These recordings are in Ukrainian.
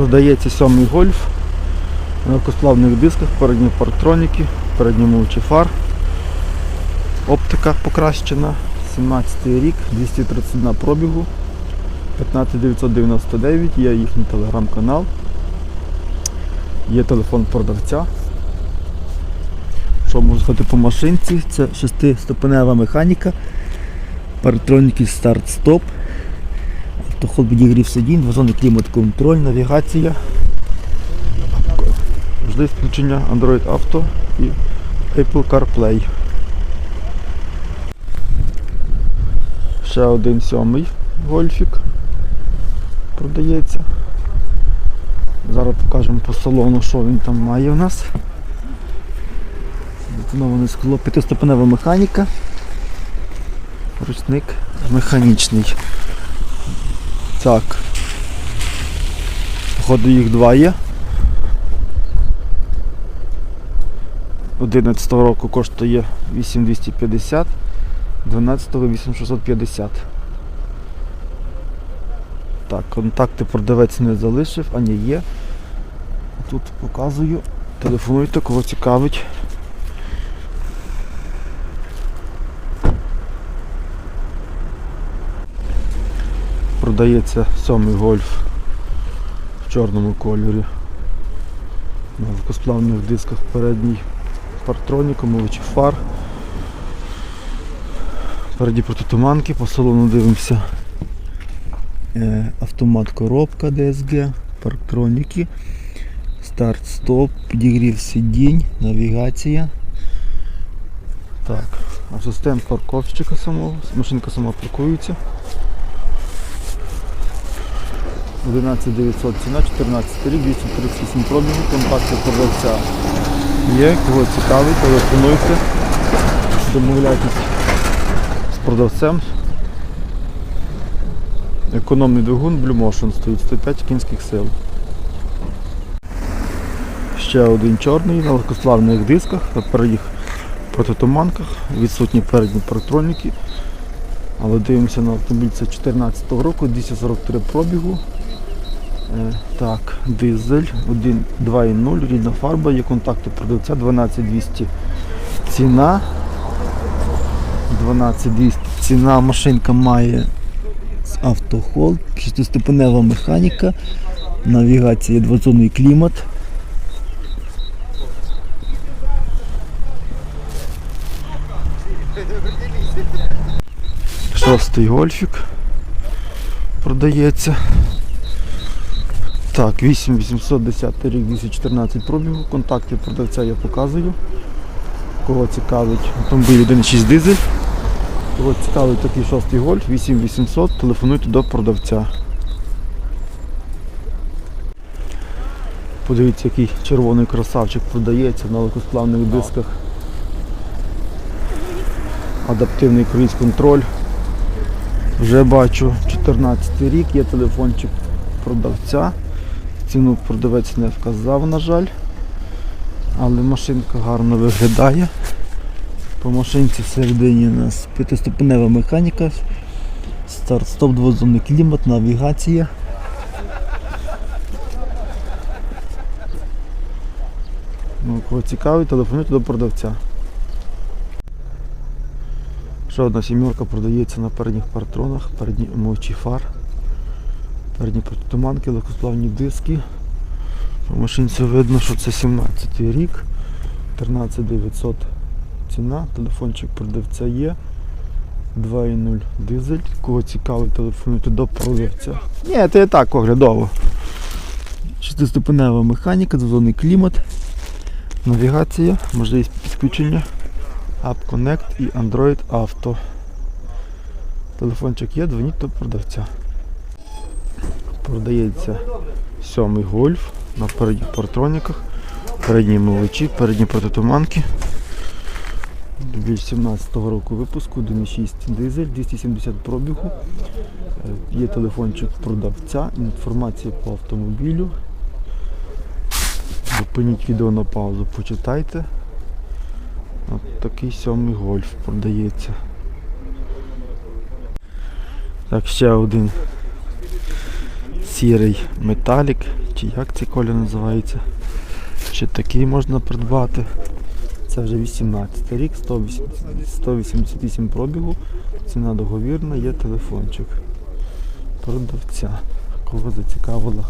Продається сьомий гольф на легкосплавних дисках, передні парктроніки, передні мовчі фар. Оптика покращена. 17 рік, 231 пробігу, 15999, є їхній телеграм-канал, є телефон продавця. Що можу сказати по машинці? Це шестиступенева механіка, парктроніки старт-стоп, автоход підігрів сидінь, двозонний клімат-контроль, навігація, можливість включення Android Auto і Apple CarPlay. Ще один сьомий гольфік продається. Зараз покажемо по салону, що він там має у нас. Затоноване скло, п'ятиступенева механіка. Ручник механічний. Так. Походу їх два є. 11 року коштує 8250. 12-го 8650. Так, контакти продавець не залишив, а ні є. Тут показую. Телефонуйте, кого цікавить. Продається сьомий гольф в чорному кольорі. На легкосплавних дисках передній партроніку, мовичі фар. Переді протитуманки, по салону дивимося. Е, автомат коробка DSG, парктроніки, старт-стоп, підігрів сидінь, навігація. Так, асистент парковщика самого, машинка сама паркується. 11900 ціна, 14 рік, 238 пробігів, контакти продавця є, кого цікавить, телефонуйте, домовляйтесь з продавцем. Економний двигун Blue Motion стоїть 105 кінських сил. Ще один чорний на легкославних дисках, на передніх протитуманках, відсутні передні парктроніки. Але дивимося на автомобіль це 2014 року, 243 пробігу. Е, Так, дизель 1, 2.0, рідна фарба, є контакти продавця 12200 ціна. 12200 ціна машинка має автохол, шестиступенева механіка, навігація двозонний клімат. Шостий гольфік продається. Так, 8810 рік 214 пробігу. Контакти продавця я показую. Кого цікавить автомобіль 1.6 дизель. Кого цікавить такий шостий гольф, 8800, телефонуйте до продавця. Подивіться, який червоний красавчик продається на легкосплавних дисках. Адаптивний круїз контроль. Вже бачу 14 рік, є телефончик продавця. Ціну продавець не вказав, на жаль. Але машинка гарно виглядає. По машинці всередині у нас п'ятиступенева механіка, старт-стоп, двозонний клімат, навігація. Ну, кого цікавить, телефонуйте до продавця. Ще одна сімерка продається на передніх партронах, передні умовчі фар, передні протитуманки, легкосплавні диски. По машинці видно, що це 17 рік, 13900 ціна, телефончик продавця є. 2.0 дизель. Кого цікавить, телефонуйте до продавця. Ні, це і так оглядово. Шестиступенева механіка, двозонний клімат, навігація, можливість підключення, App Connect і Android Auto. Телефончик є, дзвоніть до продавця. Продається сьомий гольф на передніх партроніках, передні мовичі, передні протитуманки. 2017 року випуску 1.6 дизель, 270 пробігу. Е, Є телефончик продавця, інформація по автомобілю. Зупиніть відео на паузу, почитайте. От такий сьомий гольф продається. Так, ще один сірий металік чи як ці колі називаються. Чи такий можна придбати. Це вже 18 рік, 180 188 пробігу. Ціна договірна, є телефончик. Продавця. Кого зацікавила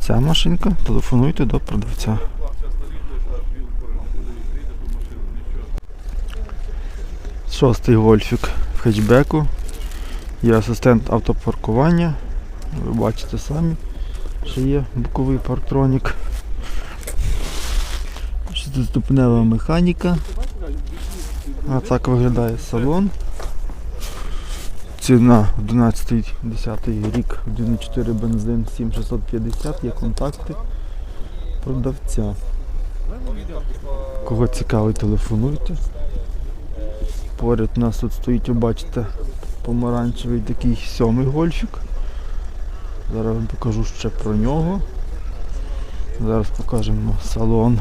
ця машинка, телефонуйте до продавця. Шостий гольфік в хетчбеку. Є асистент автопаркування. Ви бачите самі, що є боковий парктронік. Шестиступнева механіка. А так виглядає салон. Ціна 11-10 рік, 1.4 бензин 7650, є контакти продавця. Кого цікавить, телефонуйте. Поряд у нас тут стоїть, ви бачите, помаранчевий такий сьомий гольфік. Зараз вам покажу ще про нього. Зараз покажемо салон.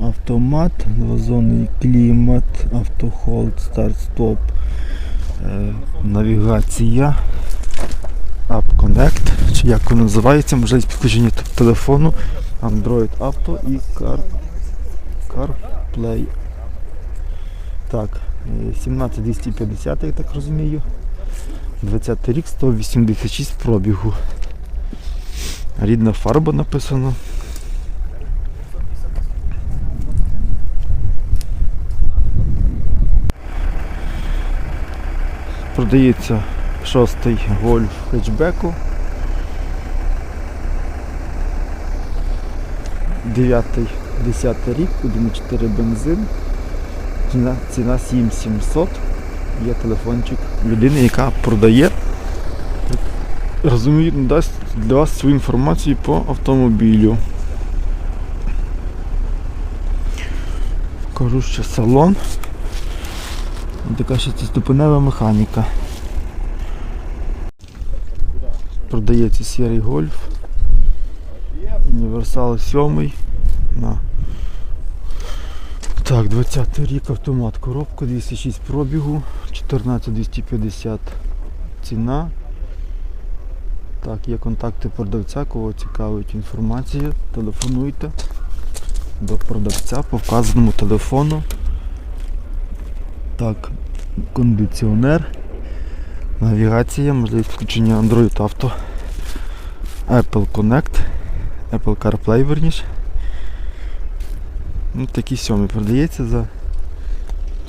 Автомат, двозонний клімат, автохолд, старт-стоп, е, навігація, App Connect, чи як воно називається, можливість підключення телефону, Android Auto і Car, CarPlay. Так, е, 17250, я так розумію. 20 рік, 186 пробігу. Рідна фарба написано. Продається шостий гольф хетчбеку. Дев'ятий, десятий рік, 1,4 бензин. Ціна 7700. Є телефончик людини, яка продає. Розумію, надасть для вас свою інформацію по автомобілю. Кажу, що салон. Така шестиступенева механіка. Продається сірий гольф. Універсал 7 на так, 20 рік автомат коробка, 206 пробігу, 14250 ціна. Так, є контакти продавця, кого цікавить інформація, телефонуйте до продавця по вказаному телефону. Так, кондиціонер, навігація, можливість включення Android Auto, Apple Connect, Apple CarPlay верніше. Ну, такий сьомий продається за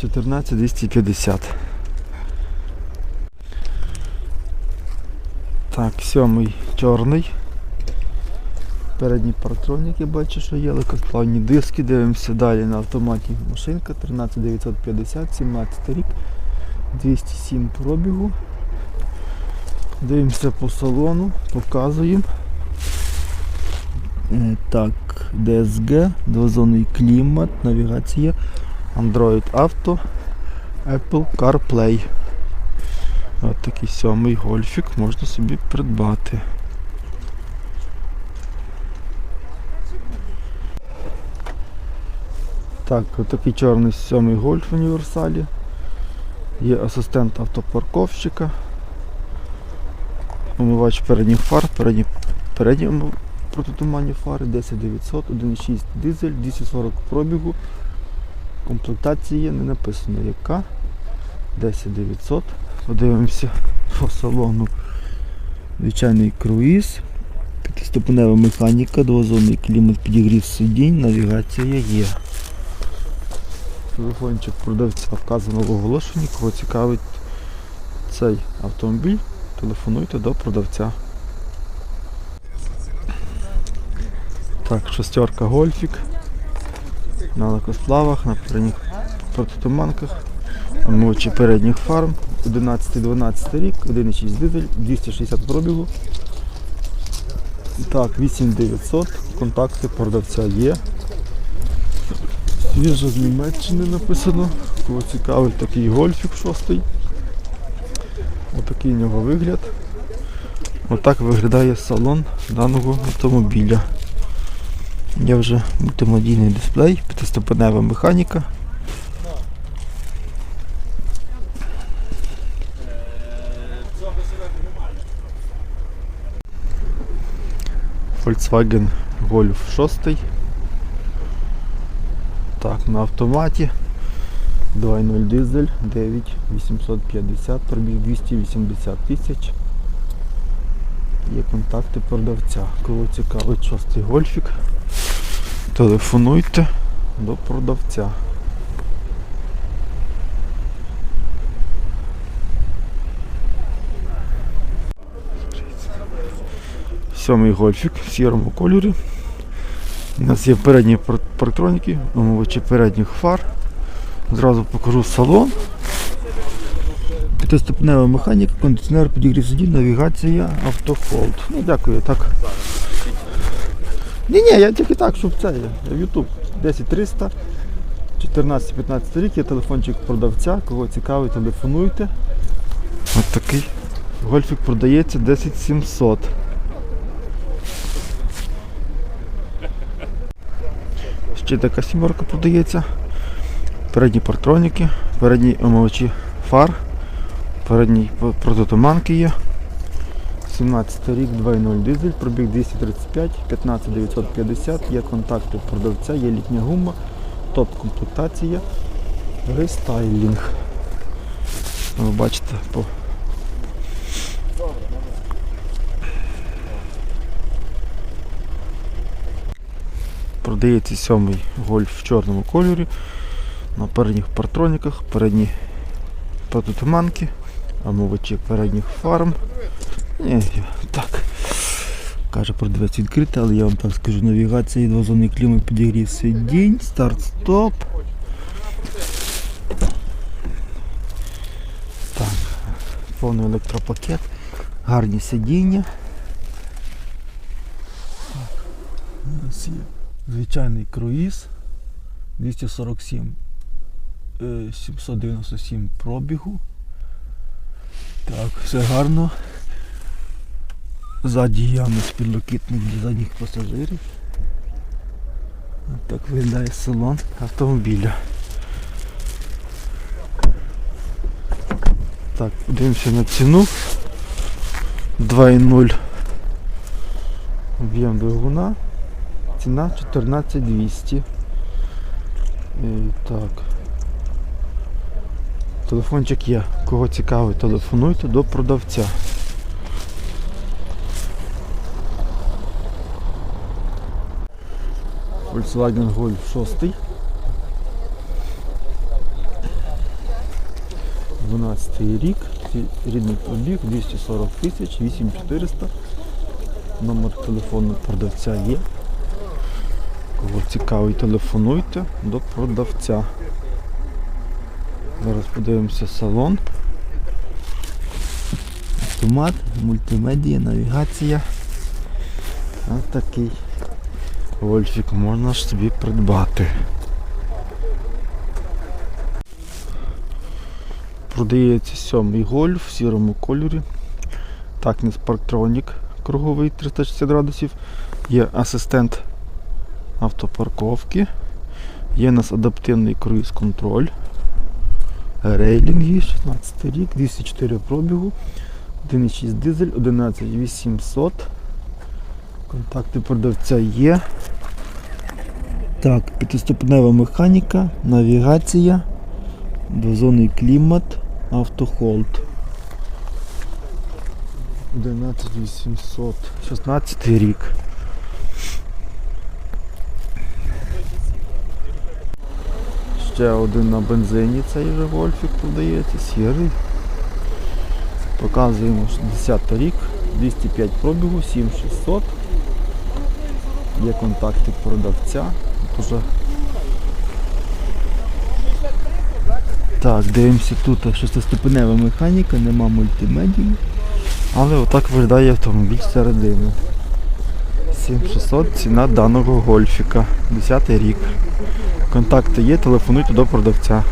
14250. Так, сьомий чорний. Передні партроніки бачу, що є, легкосплавні диски, дивимося далі на автоматі машинка 13950, 17 рік, 207 пробігу. Дивимося по салону, показуємо. Е, Так, DSG, двозонний клімат, навігація, Android Auto, Apple CarPlay. От такий сьомий гольфік можна собі придбати. Так, отакий чорний сьомий гольф в універсалі. Є асистент автопарковщика. Омивач передніх фар, передні, передні протитуманні фари 10900, 1.6 дизель, 240 пробігу. Комплектація не написано яка. 10900. Подивимося по салону. Звичайний круїз. П'ятиступенева механіка, двозонний клімат, підігрів сидінь, навігація є. Телефончик продавця вказано в оголошенні, кого цікавить цей автомобіль, телефонуйте до продавця. Так, шестерка гольфік. На лакосплавах, на передніх протитуманках, омивачі передніх фарм, 11-12 рік, 1,6 дизель, 260 пробігу. Так, 8900, контакти продавця є. Свіжо з Німеччини написано. Кого цікавить такий гольфік шостий. Отакий у нього вигляд. Отак виглядає салон даного автомобіля. Є вже мультимедійний дисплей, п'ятиступенева механіка. Volkswagen Golf 6. Так, на автоматі. 2.0 дизель 9850, пробіг 280 тисяч. Є контакти продавця. Кого цікавить шостий гольфік, телефонуйте до продавця. Сьомий гольфік в сірому кольорі. У нас є передні пар- парктроніки, омивачі передніх фар. Зразу покажу салон. П'ятиступнева механіка, кондиціонер, підігрів сидінь, навігація, автохолд. Ну дякую, так. Ні, ні, я тільки так, щоб це є. Ютуб 10300, 14-15 рік, є телефончик продавця, кого цікавить, телефонуйте. От такий гольфік продається 10700. Ще така сімерка продається. Передні партроніки, передні омивачі фар, передні протитуманки є. 17 рік, 2.0 дизель, пробіг 235, 15950, є контакти продавця, є літня гума, топ-комплектація, рестайлінг. Ви бачите, по Продається сьомий гольф в чорному кольорі. На передніх партроніках, передні протитуманки, омивачі передніх фарм. Ні, так. Каже, продавець відкритий, але я вам так скажу, навігація, двозонний клімат, підігрів сидінь, старт-стоп. Так, повний електропакет, гарні сидіння. Так, у нас є звичайний круїз 247 е, 797 пробігу. Так, все гарно. Ззаді ями підлокітник для задніх пасажирів. Так виглядає салон автомобіля. Так, подивимося на ціну. 2.0 об'єм двигуна. Ціна 14200. Так. Телефончик є. Кого цікавить, телефонуйте до продавця. Volkswagen Golf 6. 12 рік, рідний пробіг 240 тисяч, 8400. Номер телефону продавця є. Кого цікавить, телефонуйте до продавця. Зараз подивимося салон. Автомат, мультимедія, навігація. Ось такий гольфік можна ж собі придбати. Продається сьомий гольф в сірому кольорі. Так, не Parktronic круговий 360 градусів. Є асистент автопарковки. Є у нас адаптивний круїз-контроль. Рейлінги, 16 рік, 204 пробігу, 1,6 дизель, 11800. Контакти продавця є. Так, п'ятиступнева механіка, навігація, двозонний клімат, автохолд. 11800, 16 рік. Ще один на бензині цей же гольфік продається, сірий. Показуємо 60 рік, 205 пробігу, 7600. Є контакти продавця. Уже... Так, дивимося тут шестиступенева механіка, нема мультимедії. Але отак виглядає автомобіль зсередини. 7600 ціна даного гольфіка. 10 рік. Контакти є, телефонуйте до продавця.